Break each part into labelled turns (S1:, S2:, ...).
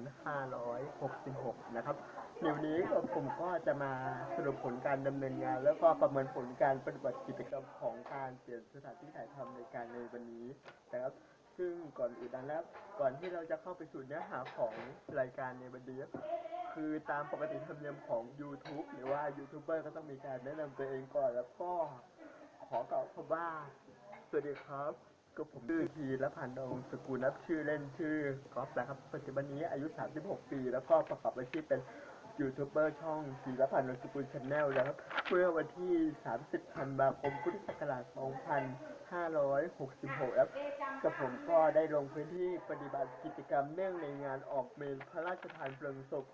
S1: 2566 นะครับในวันนี้ผมก็จะมาสรุปผลการดำเนินงาน แล้วก็ประเมินผลการปฏิบัติกิจกรรมของการเปลี่ยนสถานที่ถ่ายทำในการในวันนี้นะครับ ซึ่งก่อนอื่นนั้นแล้วก่อนที่เราจะเข้าไปสู่เนื้อหาของรายการในวันนี้คือตามปกติธรรมเนียมของ YouTube หรือว่ายูทูบเบอร์ก็ต้องมีการแนะนำตัวเองก่อนแล้วก็ขอกล่าวคำว่า สวัสดีครับ ก็ผมชื่อทีและพันดงสกุลนับชื่อเล่นชื่อกอล์ฟนะครับ ปัจจุบันนี้อายุ 36 ปี แล้วก็ประกอบอาชีพเป็นยูทูบเบอร์ช่องทีและพันดงสกุลชาแนลนะครับ เมื่อวันที่ 30ธันวาคมพุทธศักราช 2566 ครับกับผมก็ได้ลงพื้นที่ปฏิบัติกิจกรรมเนื่องในงานออกเมนพระราชทานเพลิงศพ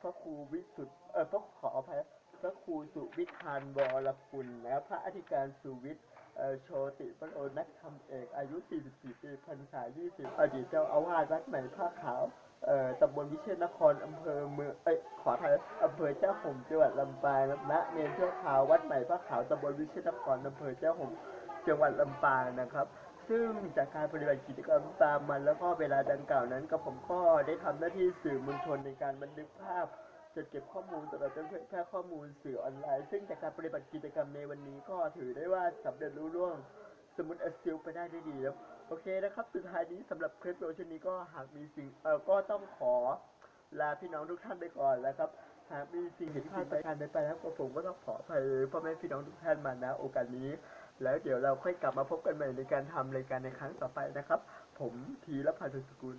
S1: พระครูวิสุทธ์เออพระขออภัยพระครูสุวิทานวรคุณและพระอธิการสุวิทย์ โชติพระโอนักธรรมเอกอายุ 44 ปีพรรษา 20 อดีตเจ้าอาวาสวัดใหม่ผ้าขาวตำบลวิเชษนคร อำเภอเมืองเอ้ยขออภัยอำเภอเจ้าหงส์จังหวัดลำปางณเมนชั่วคราววัดใหม่ผ้าขาวตำบลวิเชษนครอำเภอเจ้าหงส์จังหวัดลำปางนะครับ ซึ่งจากการปฏิบัติกิจกรรมตามมันแล้วก็เวลาดังกล่าวนั้นก็ผมก็ได้ทำหน้าที่สื่อมวลชนในการบันทึกภาพ จัดเก็บข้อมูลสำหรับการเผยแพร่ข้อมูลสื่อออนไลน์ ซึ่งจากการปฏิบัติกิจกรรมในวันนี้ก็ถือได้ว่าสำเร็จรุ่ร่วง สมุดเอซิลไปได้ด้วยดีแล้วโอเคนะครับ สุดท้ายนี้สำหรับคลิปวิดีโอชนี้ก็หากมีสิ่งเออก็ต้องขอลาพี่น้องทุกท่านไปก่อนแล้วครับ หากมีสิ่งผิดพลาดประการใดไปแล้วก็ผมก็ต้องขออภัยพ่อแม่พี่น้องทุกท่านมานะโอกาสนี้ แล้วเดี๋ยวเราค่อยกลับมาพบกันใหม่ในการทำรายการในครั้งต่อไปนะครับ ผมทีรพันธ์สกุล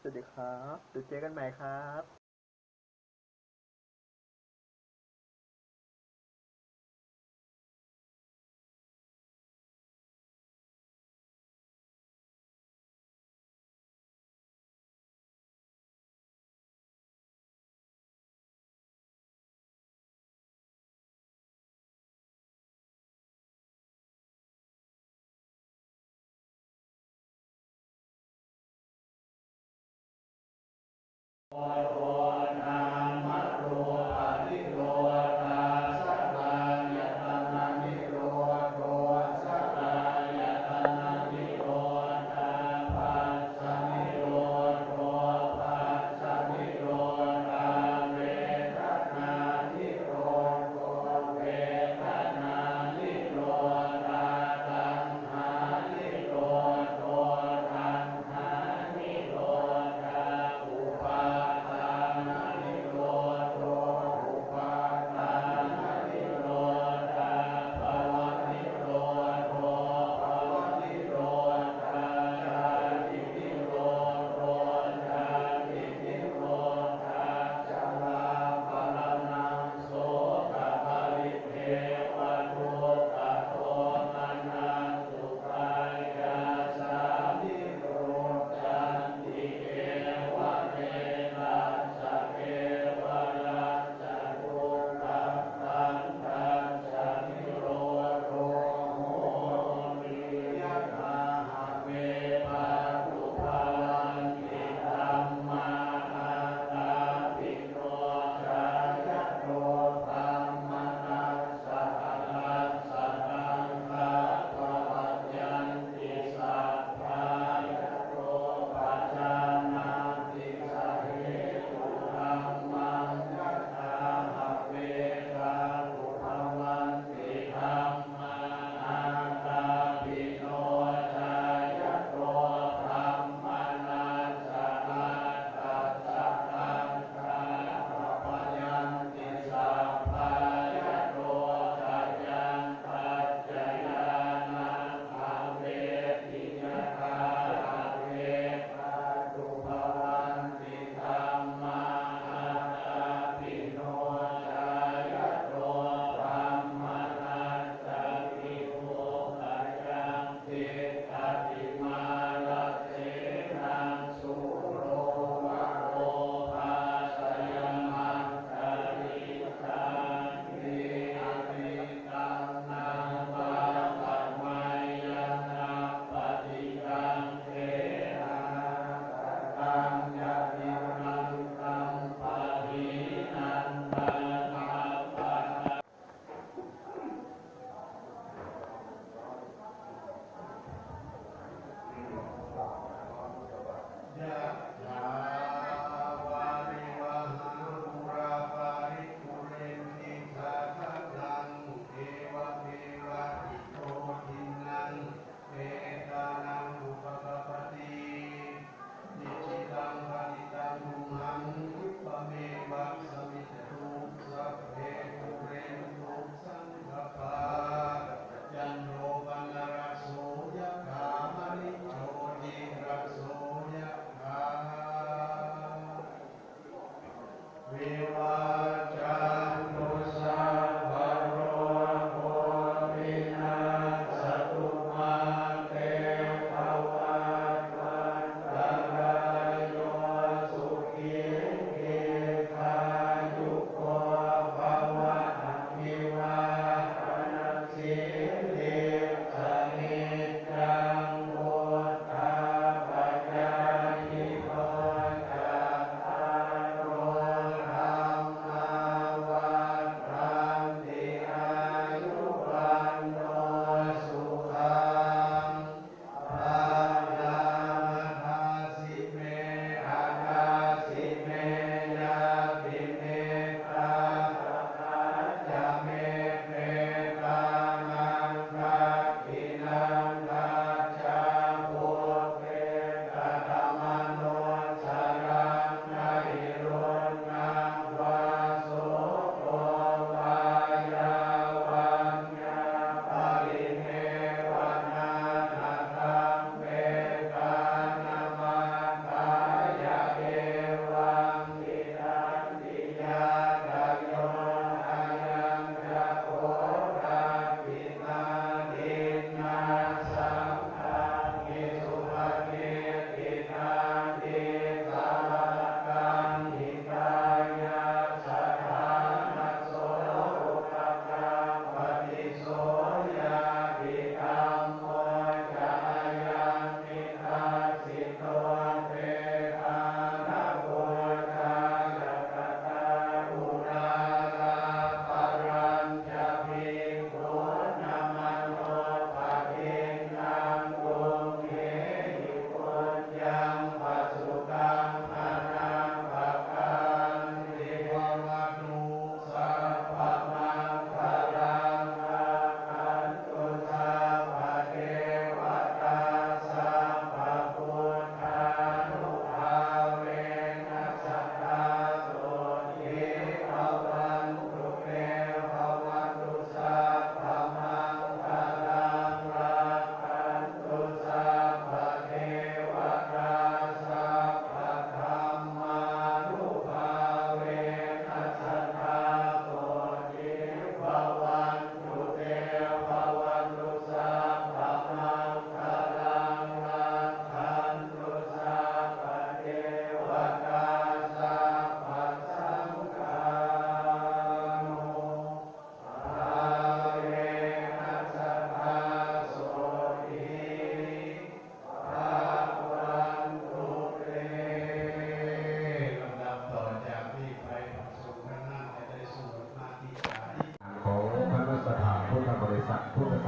S1: สวัสดีครับเดี๋ยวเจอกันใหม่ครับ
S2: by heart.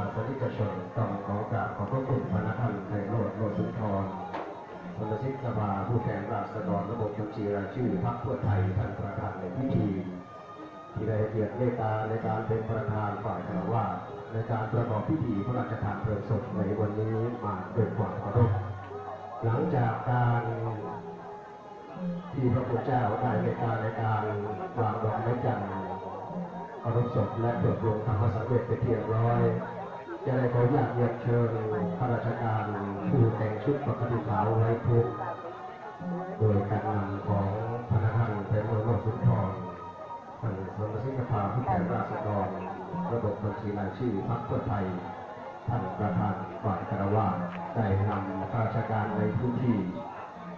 S2: าสนิกชนต้องขอกราบขอบพระคุณพระนครไทยโรดโรดสุนทรสมาชิกสภาผู้แทนราษฎรระบบบัญชีรายชื่อพรรคเพื่อไทยท่านประธานในพิธีที่ได้เกียรติเมตตาในการเป็นประธานฝ่ายคารวะในการประกอบพิธีพระราชทานเพลิงศพในวันนี้มาด้วยความเคารพหลังจากการที่พระพุทธเจ้าได้เมตตาในการวางดอกไม้จันทร์เคารพศพและเปิดโรงธรรมสังเวชเป็นที่เรียบร้อย จะได้ขออนุญาตเรียนเชิญข้าราชการผู้แต่งชุดปกติขาวไว้ทุกโดยการนำของพนักงานเป็นโลกสุนทรท่านสมาชิกสภาผู้แทนราษฎรระบบบัญชีรายชื่อพรรคเพื่อไทยท่านประธานฝ่ายคารวะได้นำข้าราชการในพื้นที่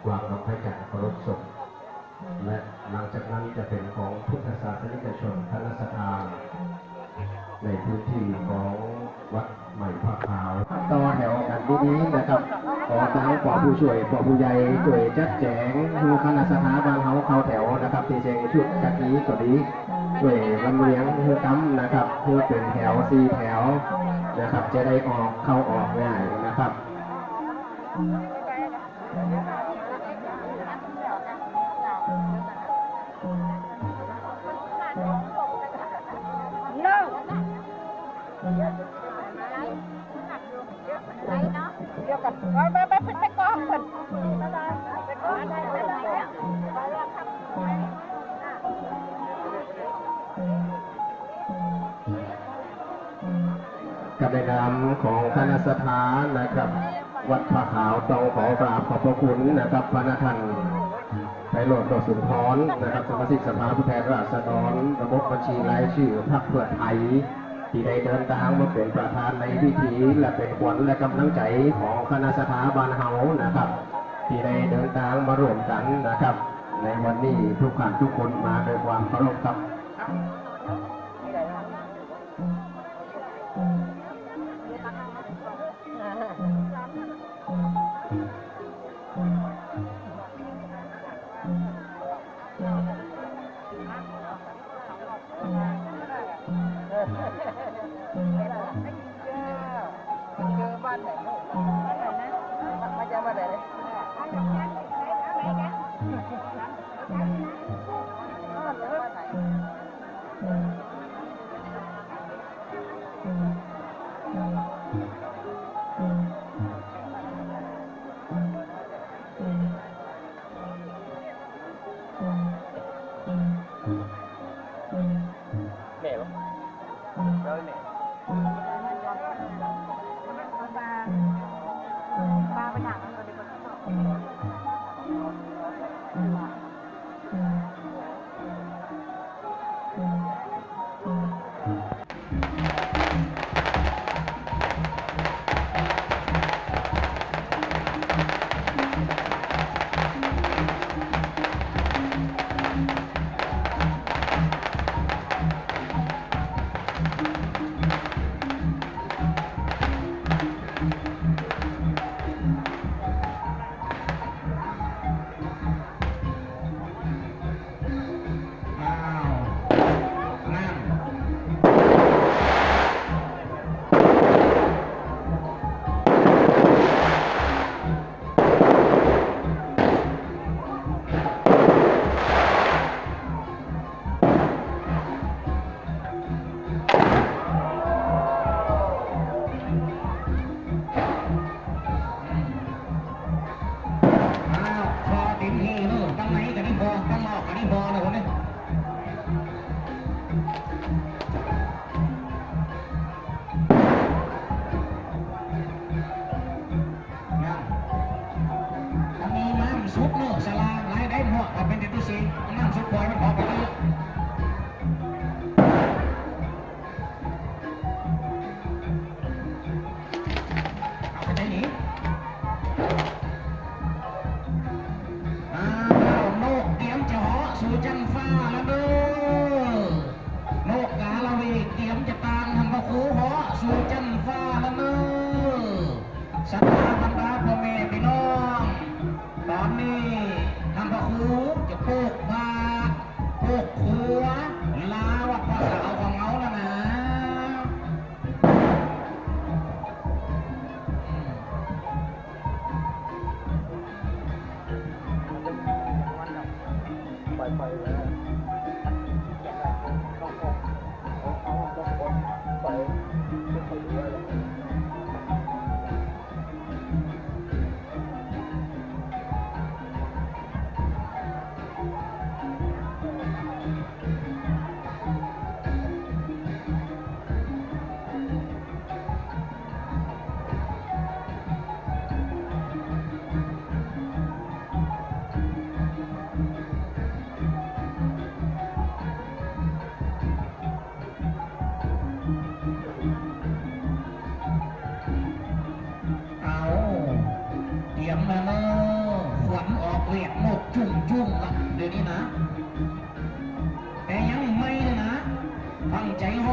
S2: วางดอกไม้จันทร์เคารพศพและหลังจากนั้นจะเป็นของพุทธศาสนิกชนคณะสถานในพื้นที่ของ วัดใหม่พระขาวต่อแถวกันดีๆนะครับ ขอทางขอผู้ช่วยขอผู้ใหญ่ช่วยจัดแจงผู้คณะสถาบันเฮาเข้าแถวนะครับที่แจงชุดกะทิก็ดีช่วยลำเลียงเพื่อตั้มนะครับ เพื่อเป็นแถวสี่แถวนะครับ จะได้ออกเข้าออกง่ายนะครับานนะครับ วัดพระขาวต้องขอกราบขอบพระคุณนะครับพระนทันไพโรดโดดสุนทรนะครับสมาชิกสภาผู้แทนราษฎรระบบบัญชีรายชื่อพรรคเพื่อไทยที่ได้เดินทางมาเป็นประธานในพิธีและเป็นขวัญและกำลังใจของคณะสถาบันเฮานะครับ ที่ได้เดินทางมาร่วมกันนะครับ ในวันนี้ทุกท่านทุกคนมาด้วยความเคารพครับ
S3: เจ ป้า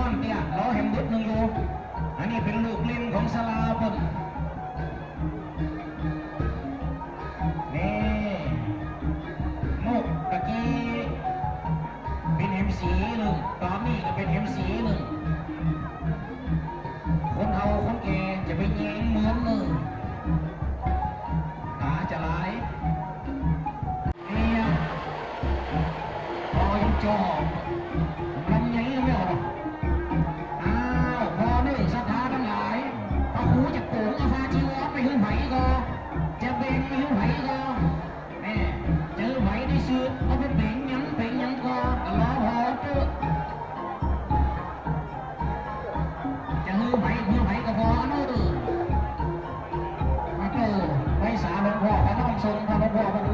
S3: อนเนี่ยเราเห็นบุตรหนึ่
S2: งอยู่อันนี้เป็นลูกลิ้นของสลาบน จะเบ่งหิวไผ่ก็แม่เจอไหวได้ซื้อเอาไปเบ่งยังเต่งยังก็ล้อหอตื้จะหิอไหวหิอไหวก็พอนู้อมาเจอไปสาหล่อพระน้อง
S3: ทรงพระหลวงพ่อ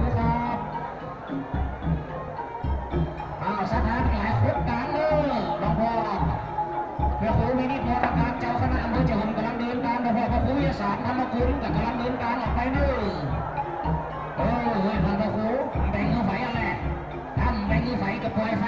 S3: สารธรรมคุณกับกำลังเดินการออกไปด้วยโอ้ยพันตะคูแบ่งเงินไฟอะไรทำแบ่งเงินไฟกับปล่อยไฟ